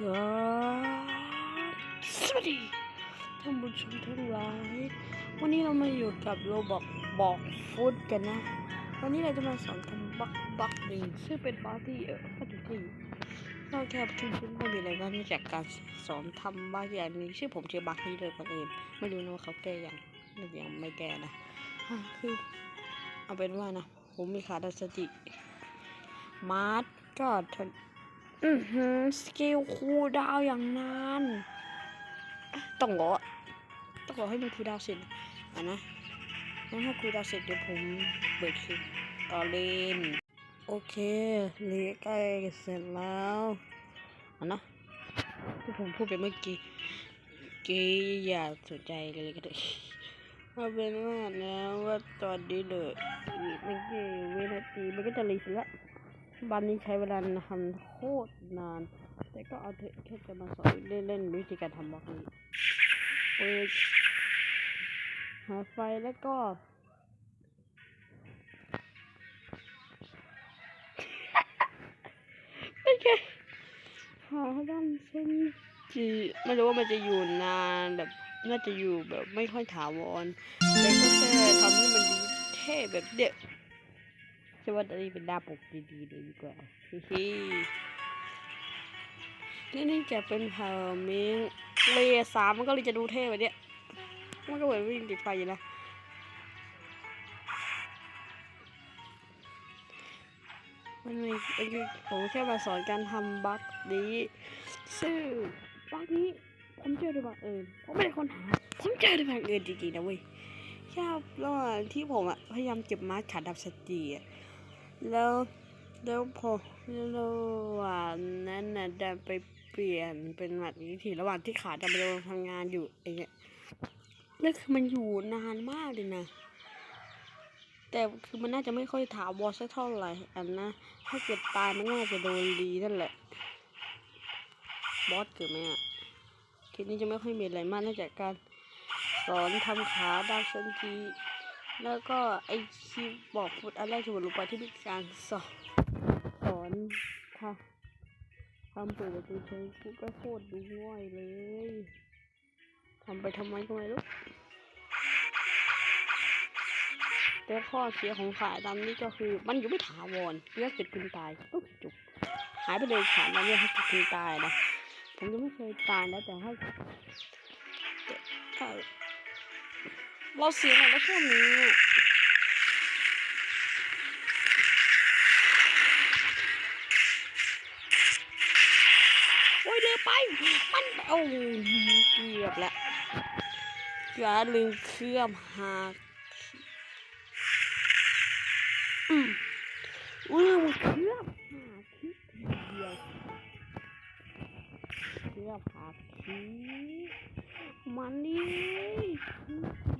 ก็สวัสดีท่านผู้ชมทั้งหลายวันนี้เรามาอยู่กับโรบอกบอกฟุตกันนะ วันนี้เราจะมาสอนทำบักบักหนึ่งซึ่งเป็นบักที่เออก็ถูกที่เราแค่ชุนๆไม่มีอะไรนอกจากการสอนทำบักอย่างนี้ชื่อผมชื่อบักนี้เลยคนอื่นไม่รู้นะว่าเขาแก้ยังน่ยังไม่แก้นะคือเอาเป็นว่านะผมมีขาดสติมาร์ทก็ทน อือหือสกิลคูดาวอย่างนานต้องรอต้องรอให้มันคูดาวเสร็จอะนะงั้นถ้าคูดาวเสร็จเดี๋ยวผมเบิดคลิปต่อเล่นโอเคเลือใกล้เสร็จแล้วอะนะที่ผมพูดไปเมื่อกี้กี้อย่าสนใจเลยก็ได้เอาเป็นว่าแล้วว่าตอนนี้เลยอีกไม่กี่วินาทีมันก็จะรีเสร็จแล้ว วันนี้ใช้เวลานานโคตรนาน แต่ก็เอาเถอะแค่จะมาสอนเล่นๆวิธีการทำบล็อกนี้เปิดหาไฟแล้วก็ไม่ใช่หาด้านเส้นจีไม่รู้ว่ามันจะอยู่นานแบบน่าจะอยู่แบบไม่ค่อยถาวรแต่ก็แค่ทำให้มันดูเท่แบบเด็ก จะว่าจะนี่เป็นหน้าปกดีๆเลยดีกว่าฮิฮินี่นี่จะเป็นเพอร์มิงเลสามมันก็เลยจะดูเท่แบบเนี้ยมันก็เหมือนวิ่งติดไฟอยู่นะมันมีผมแค่มาสอนการทำบั๊กนี้ซึ่งบั๊กนี้ผมเจอโดยบังเอิญผมไม่ได้คนหาผมเจอโดยบังเอิญจริงๆนะเว้ยแค่ระหว่างที่ผมอะพยายามเก็บมาร์คขาดับสตีอะ แล้วแล้วพอระหว่างนั้นน่ะดันไปเปลี่ยนเป็นหมัดวิธีระหว่างที่ขาดับมันทำงานอยู่ไอ้เนี่ยนั่นคือมันอยู่นานมากเลยนะ แต่คือมันน่าจะไม่ค่อยถาวรสักเท่าไหร่อันนะถ้าเกิดตายมันน่าจะโดนดีนั่นแหละ บอสเกิดไหมอะคลิปนี้จะไม่ค่อยมีอะไรมากนอกจากการสอนทำขาดาวสันที แล้วก็ไอคลิปบอกฟุตอะไรที่ผมลงไปที่มีการสอนสอนค่ะทำเปิดประตูใช้ฟุตก็โคตรดูง่อยเลยทำไปทำไมก็ไม่รู้แต่ข้อเสียของขายดำนี่ก็คือ มันอยู่ไม่ถาวรเลือกเกิดคุณตายปุ๊บจุกหายไปเลยขาดำเนี่ยให้เกิดคุณตายนะผมยังไม่เคยตายนะแต่ถ้าถ้า เราเสียหน่อยแล้วช่นี้โอ้ยเร็วไป มันโอ้เกือบและอย่าลืมเคลือบหักอืมอุ้ยมันเคลือบหักคิดเดียวเสื้อผ้าผีมันนี่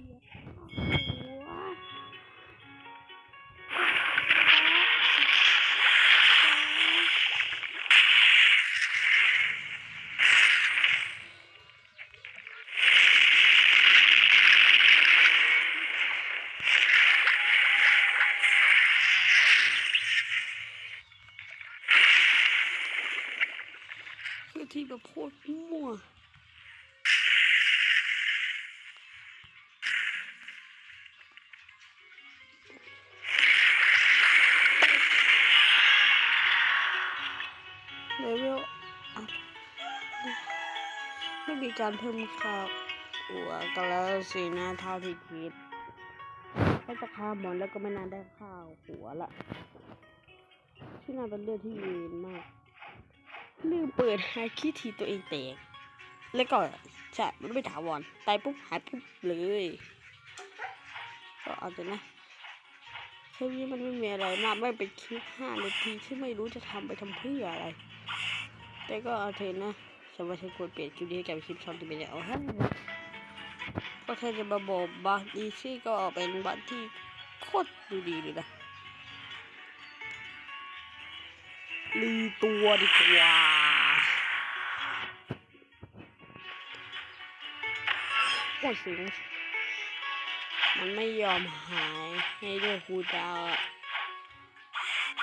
แบบโคตรมั่วเลเวลอัพไม่มีการเพิ่มค่าหัวกันแล้วสินะเท่าที่คิดก็จะฆ่าหมอนแล้วก็ไม่นานได้ข้าวหัวละ ที่น่าเป็นเรื่องที่ยืนมาก ลืมเปิดไฮคิทีตัวเองแตกแล้วก็ใช่มันไม่ถาวรตายปุ๊บหายปุ๊บเลยก็เอาแต่นะคลิปนี้มันไม่มีอะไรมากไม่เป็นคลิปห้านาทีที่ไม่รู้จะทำไปทำเพื่ออะไร แต่ก็เอาเถอะนะสำหรับฉันควรเปลี่ยนคลิปนี้ให้กลายเป็นคลิปช็อตที่ไม่ได้เอาให้ก็แค่จะมาบอกบัคดีซี่ก็เป็นบัคที่โคตรดูดีเลยนะ รีตัวดีกว่าโอ้ยเสิงมันไม่ยอมหายให้ด้วยครูดาวอะ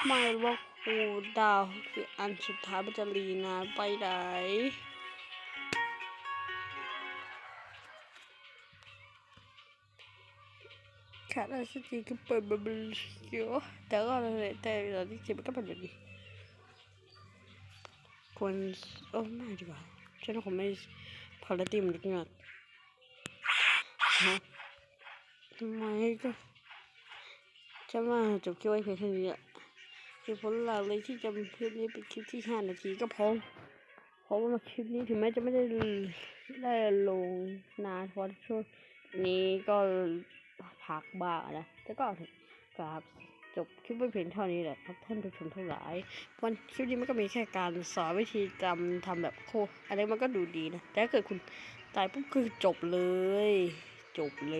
ไม่ว่าโอ้ดาวคืออันสุดท้ายมันจะรีนานไปไหนขาดอะไรสักทีก็เปิดบับเบิ้ลเยอะแต่ก็เลยแต่ตอนที่จริงมันก็เป็นแบบนี้ ควรโอ้ไม่ดีกว่าฉันคงไม่พอลตีมันเล็กมากฮะทำไมก็จะมาจบคลิปไว้เพียงเท่านี้แหละเหตุผลหลักเลยที่จะเป็นคลิปนี้เป็นคลิปที่ห้านาทีก็พราะเพราะว่าคลิปนี้ถึงแม้จะไม่ได้ได้ลงนานเพราะช่วงนี้ก็พักบ้างนะแต่ก็ครับ จบคลิปไว้เพียงเท่านี้แหละครับท่านผู้ชมทั้งหลาย วันคลิปนี้มันก็มีแค่การสอนวิธีจำทำแบบโคอะไรมันก็ดูดีนะ แต่ถ้าเกิดคุณตายปุ๊บคือจบเลย จบเล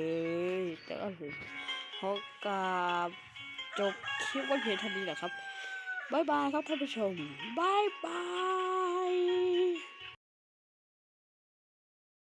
ย แต่ก็คือเพราะกับจบคลิปไว้เพียงเท่านี้แหละครับบายบายครับท่านผู้ชมบายบาย